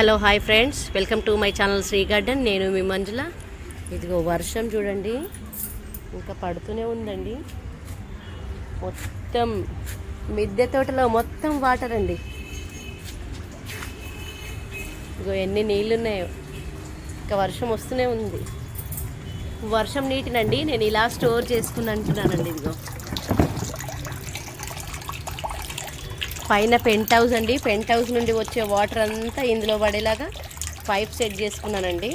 Hello hi friends. Welcome to my channel Sri garden. నేను మీ మంజుల. ఇదిగో వర్షం చూడండి. ఇంకా పడుతూనే ఉందండి. మొత్తం మిద్దె తోటలో మొత్తం వాటర్ అండి. ఇగో ఎన్ని నీళ్ళు ఉన్నాయో ఇంకా వర్షం వస్తూనే ఉంది. వర్షం నీటినండి. నేను ఇలా స్టోర్ చేసుకుని అంటున్నానండి ఇదిగో. పైన పెంట్ హౌస్ అండి. పెంట్ హౌస్ నుండి వచ్చే వాటర్ అంతా ఇందులో పడేలాగా పైప్ సెట్ చేసుకున్నానండి.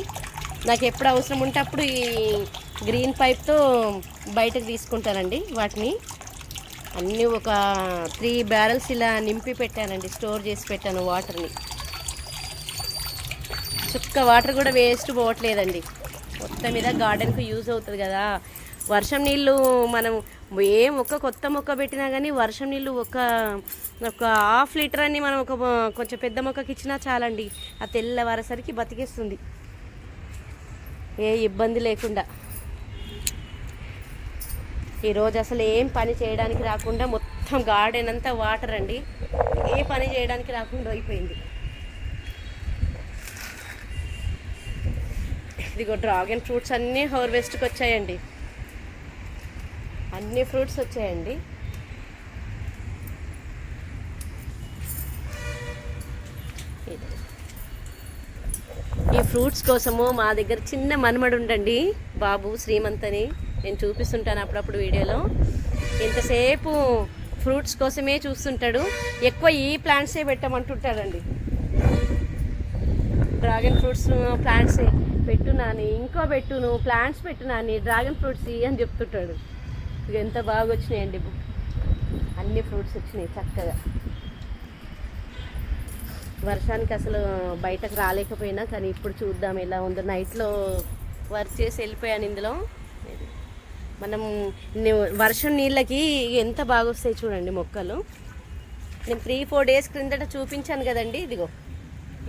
నాకు ఎప్పుడు అవసరం ఉంటే అప్పుడు ఈ గ్రీన్ పైప్తో బయటకు తీసుకుంటానండి వాటిని. అన్నీ ఒక త్రీ బ్యారల్స్ ఇలా నింపి పెట్టానండి. స్టోర్ చేసి పెట్టాను వాటర్ని. చుక్క వాటర్ కూడా వేస్ట్ పోవట్లేదండి. మొత్తం మీద గార్డెన్కు యూజ్ అవుతుంది కదా. వర్షం నీళ్ళు మనం ఏ మొక్క కొత్త మొక్క పెట్టినా కానీ వర్షం నీళ్ళు ఒక ఒక హాఫ్ లీటర్ అని మనం ఒక కొంచెం పెద్ద మొక్కకి ఇచ్చినా చాలండి. ఆ తెల్లవారేసరికి బతికేస్తుంది. ఏ ఇబ్బంది లేకుండా. ఈరోజు అసలు ఏం పని చేయడానికి రాకుండా మొత్తం గార్డెన్ అంతా వాటర్ అండి. ఏ పని చేయడానికి రాకుండా అయిపోయింది. ఇదిగో డ్రాగన్ ఫ్రూట్స్ అన్నీ హార్వెస్ట్కి వచ్చాయండి. అన్ని ఫ్రూట్స్ వచ్చాయండి. ఈ ఫ్రూట్స్ కోసము మా దగ్గర చిన్న మనమడు ఉండండి. బాబు శ్రీమంత్ అని నేను చూపిస్తుంటాను అప్పుడప్పుడు వీడియోలో. ఇంతసేపు ఫ్రూట్స్ కోసమే చూస్తుంటాడు. ఎక్కువ ఈ ప్లాంట్సే పెట్టమంటుంటాడండి. డ్రాగన్ ఫ్రూట్స్ ప్లాంట్సే పెట్టు నాని ఇంకో పెట్టు నువ్వు ప్లాంట్స్ పెట్టు నాని డ్రాగన్ ఫ్రూట్స్ అని చెప్తుంటాడు. ఇక ఎంత బాగా వచ్చినాయండి అన్ని ఫ్రూట్స్ వచ్చినాయి చక్కగా. వర్షానికి అసలు బయటకు రాలేకపోయినా కానీ ఇప్పుడు చూద్దాం ఎలా ఉందో. నైట్లో వర్క్ చేసి వెళ్ళిపోయాను ఇందులో. మనం వర్షం నీళ్ళకి ఎంత బాగా వస్తాయి చూడండి మొక్కలు. నేను త్రీ ఫోర్ డేస్ క్రిందట చూపించాను కదండి ఇదిగో.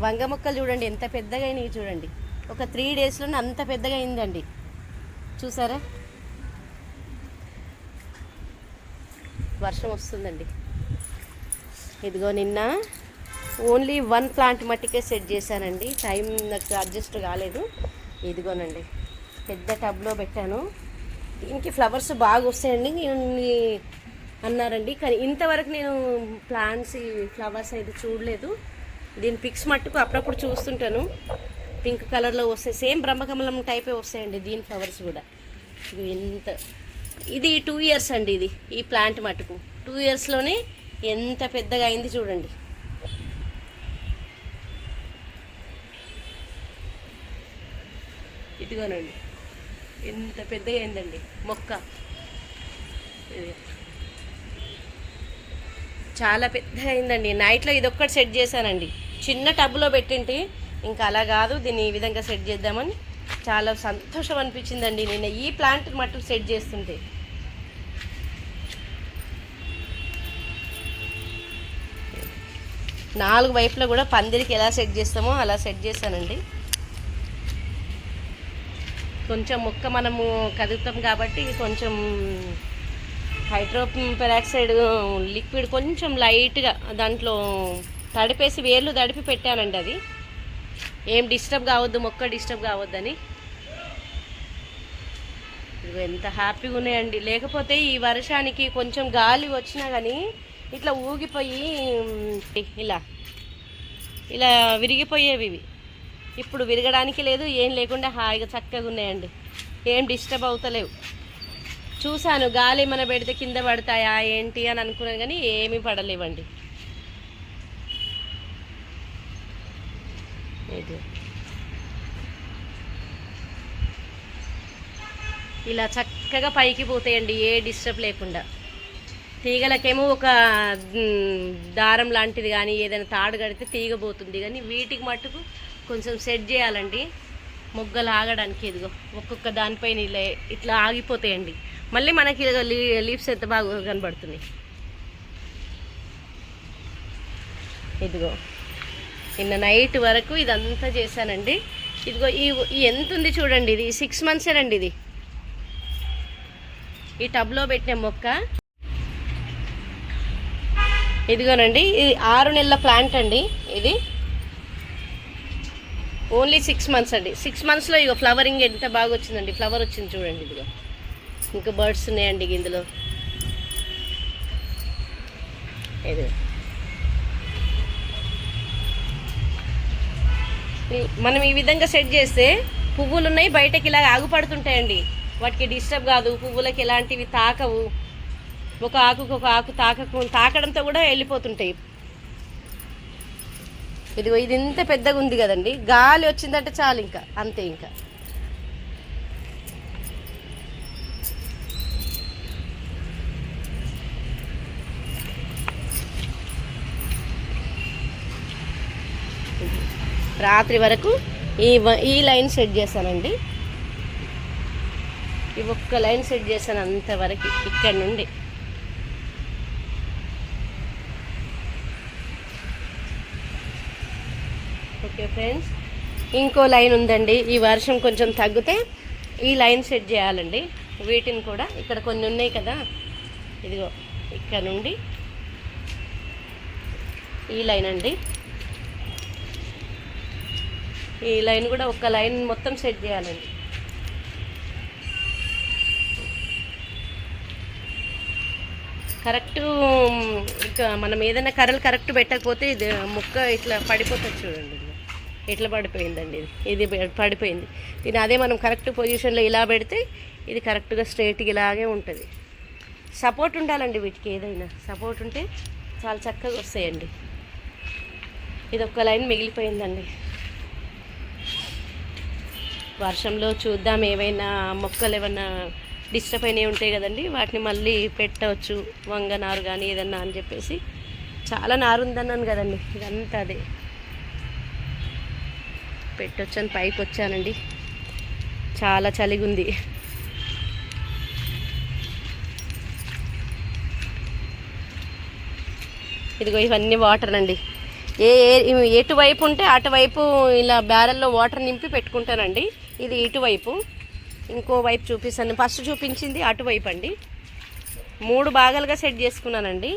వంగ మొక్కలు చూడండి ఎంత పెద్దగా అయినాయి చూడండి. ఒక త్రీ డేస్లోనే అంత పెద్దగా అయిందండి. చూసారా? వర్షం వస్తుందండి. ఇదిగో నిన్న ఓన్లీ వన్ ప్లాంట్ మట్టికే సెట్ చేశానండి. టైం నాకు అడ్జస్ట్ కాలేదు. ఇదిగోనండి పెద్ద టబ్లో పెట్టాను. దీనికి ఫ్లవర్స్ బాగా వస్తాయండి. నేను అన్నారండి. కానీ ఇంతవరకు నేను ప్లాంట్స్ ఈ ఫ్లవర్స్ అయితే చూడలేదు. దీని పిక్స్ మట్టుకు అప్పుడప్పుడు చూస్తుంటాను. పింక్ కలర్లో వస్తాయి. సేమ్ బ్రహ్మకమలం టైపే వస్తాయండి దీని ఫ్లవర్స్ కూడా. ఇవి ఎంత ఇది టూ ఇయర్స్ అండి ఇది ఈ ప్లాంట్ మట్టుకు టూ ఇయర్స్లోనే ఎంత పెద్దగా అయింది చూడండి. ఇదిగోనండి ఎంత పెద్దగా అయిందండి మొక్క. చాలా పెద్దగా అయిందండి. నైట్లో ఇది ఒక్కటి సెట్ చేశానండి. చిన్న టబ్లో పెట్టింటి ఇంకా అలా కాదు దీన్ని ఈ విధంగా సెట్ చేద్దామని చాలా సంతోషం అనిపించిందండి. నేను ఈ ప్లాంట్ మట్టు సెట్ చేస్తుంటే. నాలుగు వైపులో కూడా పందిరికి ఎలా సెట్ చేస్తామో అలా సెట్ చేశానండి. కొంచెం మొక్క మనము కదుగుతాం కాబట్టి కొంచెం హైడ్రో పెరాక్సైడ్ లిక్విడ్ కొంచెం లైట్గా దాంట్లో తడిపేసి వేర్లు తడిపి పెట్టానండి అది. ఏం డిస్టర్బ్ కావద్దు మొక్క డిస్టర్బ్ కావద్దని. ఇదిగో ఎంత హ్యాపీగా ఉన్నాయండి. లేకపోతే ఈ వర్షానికి కొంచెం గాలి వచ్చినా కానీ ఇట్లా ఊగిపోయి ఇలా ఇలా విరిగిపోయేవి ఇవి. ఇప్పుడు విరగడానికి లేదు ఏం లేకుండా హాయిగా చక్కగా ఉన్నాయండి. ఏం డిస్టర్బ్ అవుతలేవు. చూశాను గాలి మన పెడితే కింద పడతాయా ఏంటి అని అనుకున్నాను కానీ ఏమీ పడలేవండి ఇది ఇలా చక్కగా పైకి పోతాయండి ఏ డిస్టర్బ్ లేకుండా. తీగలకేమో ఒక దారం లాంటిది కానీ ఏదైనా తాడు కడితే తీగ పోతుంది. కానీ వీటికి మట్టుకు కొంచెం సెట్ చేయాలండి. మొగ్గలు ఆగడానికి ఇదిగో ఒక్కొక్క దానిపైన ఇలా ఇట్లా ఆగిపోతాయండి. మళ్ళీ మనకి ఇదిగో లీ లీవ్స్ ఎంత బాగా కనబడుతున్నాయి. ఇదిగో నిన్న నైట్ వరకు ఇదంతా చేశానండి. ఇదిగో ఈ ఈ ఎంత ఉంది చూడండి ఇది సిక్స్ మంత్సేనండి ఇది. ఈ టబ్లో పెట్టిన మొక్క. ఇదిగోనండి ఇది ఆరు నెలల ప్లాంట్ అండి ఇది. ఓన్లీ సిక్స్ మంత్స్ అండి. సిక్స్ మంత్స్లో ఇక ఫ్లవరింగ్ ఎంత బాగా వచ్చిందండి. ఫ్లవర్ వచ్చింది చూడండి ఇదిగో. ఇంకా బర్డ్స్ ఉన్నాయండి ఇందులో. ఇది. మనం ఈ విధంగా సెట్ చేస్తే పువ్వులు ఉన్నాయి బయటకి ఇలా ఆగుపడుతుంటాయండి. వాటికి డిస్టర్బ్ కాదు. పువ్వులకి ఎలాంటివి తాకవు. ఒక ఆకుకు ఒక ఆకు తాకకు తాకడంతో కూడా వెళ్ళిపోతుంటాయి. ఇదిగో ఇది ఇంత పెద్దగా ఉంది కదండి. గాలి వచ్చిందంటే చాలు ఇంకా. అంతే ఇంకా. రాత్రి వరకు ఈ ఈ లైన్ సెట్ చేశానండి ఈ ఒక్క లైన్ సెట్ చేశాను అంతవరకు ఇక్కడ నుండి. ఓకే ఫ్రెండ్స్ ఇంకో లైన్ ఉందండి. ఈ వర్షం కొంచెం తగ్గితే ఈ లైన్ సెట్ చేయాలండి. వీటిని కూడా ఇక్కడ కొన్ని ఉన్నాయి కదా. ఇదిగో ఇక్కడ నుండి ఈ లైన్ అండి. ఈ లైన్ కూడా ఒక లైన్ మొత్తం సెట్ చేయాలండి. కరెక్ట్ మనం ఏదైనా కర్రలు కరెక్ట్ పెట్టకపోతే ఇది ముక్క ఇట్లా పడిపోతుంది చూడండి. ఇట్లా పడిపోయిందండి ఇది? ఇది పడిపోయింది. దీని అదే మనం కరెక్ట్ పొజిషన్లో ఇలా పెడితే ఇది కరెక్ట్గా స్ట్రైట్గా ఇలాగే ఉంటుంది. సపోర్ట్ ఉండాలండి వీటికి ఏదైనా. సపోర్ట్ ఉంటే చాలా చక్కగా వస్తాయండి. ఇది ఒక్క లైన్ మిగిలిపోయిందండి. వర్షంలో చూద్దాం ఏవైనా మొక్కలు ఏమైనా డిస్టర్బ్ అయినవి ఉంటాయి కదండి. వాటిని మళ్ళీ పెట్టవచ్చు వంగ నారు కానీ ఏదన్నా అని చెప్పేసి. చాలా నారు ఉందన్నాను కదండి. ఇదంతా అదే. పెట్టొచ్చని పైకి వచ్చానండి. చాలా చలిగుంది. ఇదిగో ఇవన్నీ వాటర్ అండి ఏ ఏ- ఎటువైపు ఉంటే అటువైపు ఇలా బ్యారెల్లో వాటర్ నింపి పెట్టుకుంటానండి. ఇది ఇటువైపు. ఇంకో వైపు చూపిస్తాను. ఫస్ట్ చూపించింది అటువైపు అండి. మూడు భాగాలుగా సెట్ చేసుకున్నానండి.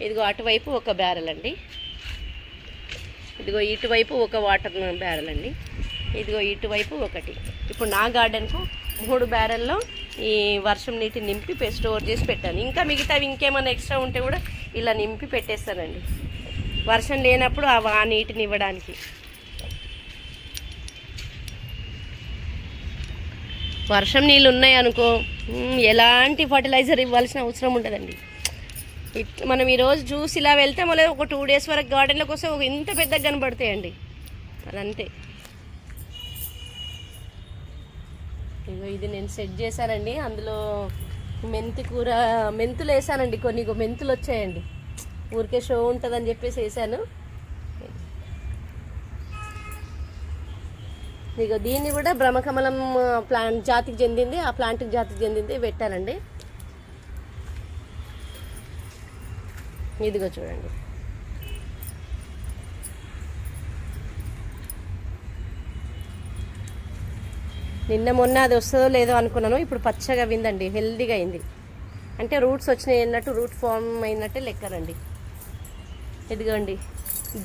ఇదిగో అటువైపు ఒక బ్యారెల్ అండి. ఇదిగో ఇటువైపు ఒక వాటర్ బ్యారెల్ అండి. ఇదిగో ఇటువైపు ఒకటి. ఇప్పుడు నా గార్డెన్కు మూడు బ్యారెల్లో ఈ వర్షం నీటి నింపి స్టోర్ చేసి పెట్టాను. ఇంకా మిగతావి ఇంకేమైనా ఎక్స్ట్రా ఉంటే కూడా ఇలా నింపి పెట్టేస్తానండి. వర్షం లేనప్పుడు ఆ వా నీటిని ఇవ్వడానికి. వర్షం నీళ్ళు ఉన్నాయి అనుకో ఎలాంటి ఫర్టిలైజర్ ఇవ్వాల్సిన అవసరం ఉండదండి. ఇట్ మనం ఈరోజు చూసి ఇలా వెళ్తే మళ్ళీ ఒక టూ డేస్ వరకు గార్డెన్లోకి వస్తే ఒక ఇంత పెద్దగా కనబడతాయండి. అదంతే. ఇగో ఇది నేను సెట్ చేశానండి. అందులో మెంతి కూర మెంతులు వేసానండి. కొన్ని మెంతులు వచ్చాయండి. ఊరికే షో ఉంటుందని చెప్పేసి వేసాను. ఇక దీన్ని కూడా బ్రహ్మకమలం ప్లాంట్ జాతికి చెందింది. ఆ ప్లాంట్కి జాతికి చెందింది. పెట్టానండి ఇదిగో చూడండి. నిన్న మొన్న అది వస్తుందో లేదో అనుకున్నాను. ఇప్పుడు పచ్చగా విందండి. హెల్దీగా అయింది. అంటే రూట్స్ వచ్చినాయి అన్నట్టు రూట్ ఫామ్ అయినట్టే లెక్కరండి. ఇదిగోండి.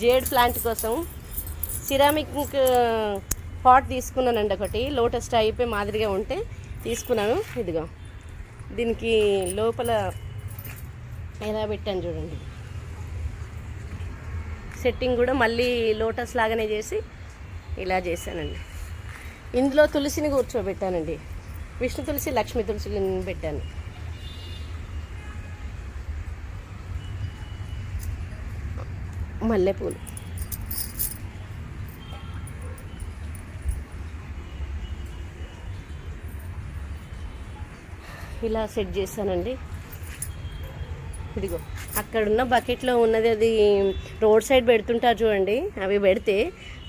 జేడ్ ప్లాంట్ కోసం సిరామిక్ పాట్ తీసుకున్నానండి ఒకటి. లోటస్ టైప్ మాదిరిగా ఉంటే తీసుకున్నాను. ఇదిగో. దీనికి లోపల ఎలా పెట్టాను చూడండి. సెట్టింగ్ కూడా మళ్ళీ లోటస్ లాగానే చేసి ఇలా చేశానండి. ఇందులో తులసిని కూర్చోబెట్టానండి. విష్ణు తులసి లక్ష్మి తులసిని పెట్టాను. మల్లెపూలు. ఇలా సెట్ చేశానండి. ఇదిగో అక్కడున్న బకెట్లో ఉన్నది అది రోడ్ సైడ్ పెడుతుంటారు చూడండి అవి పెడితే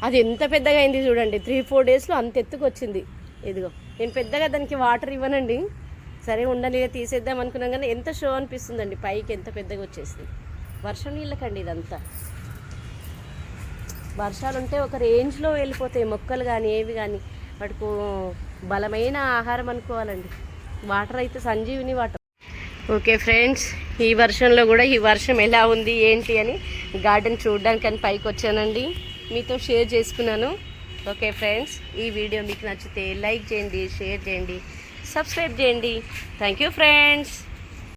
అది ఎంత పెద్దగా అయింది చూడండి. త్రీ ఫోర్ డేస్లో అంత ఎత్తుకు వచ్చింది. ఇదిగో నేను పెద్దగా దానికి వాటర్ ఇవ్వనండి. సరే ఉండని తీసేద్దాం అనుకున్నాం కానీ ఎంత షో అనిపిస్తుందండి. పైకి ఎంత పెద్దగా వచ్చేసింది. వర్షం నీళ్ళకండి ఇదంతా. వర్షాలు ఉంటే ఒక రేంజ్లో వెళ్ళిపోతాయి. మొక్కలు కానీ ఏవి కానీ వాటికి బలమైన ఆహారం అనుకోవాలండి. వాటర్ అయితే సంజీవిని వాటర్. ఓకే ఫ్రెండ్స్ ఈ వర్షంలో కూడా ఈ వర్షం ఎలా ఉంది ఏంటి అని గార్డెన్ చూడడానికి అని పైకి వచ్చానండి. మీతో షేర్ చేసుకున్నాను. ఓకే ఫ్రెండ్స్ ఈ వీడియో మీకు నచ్చితే లైక్ చేయండి షేర్ చేయండి సబ్స్క్రైబ్ చేయండి. Thank you friends.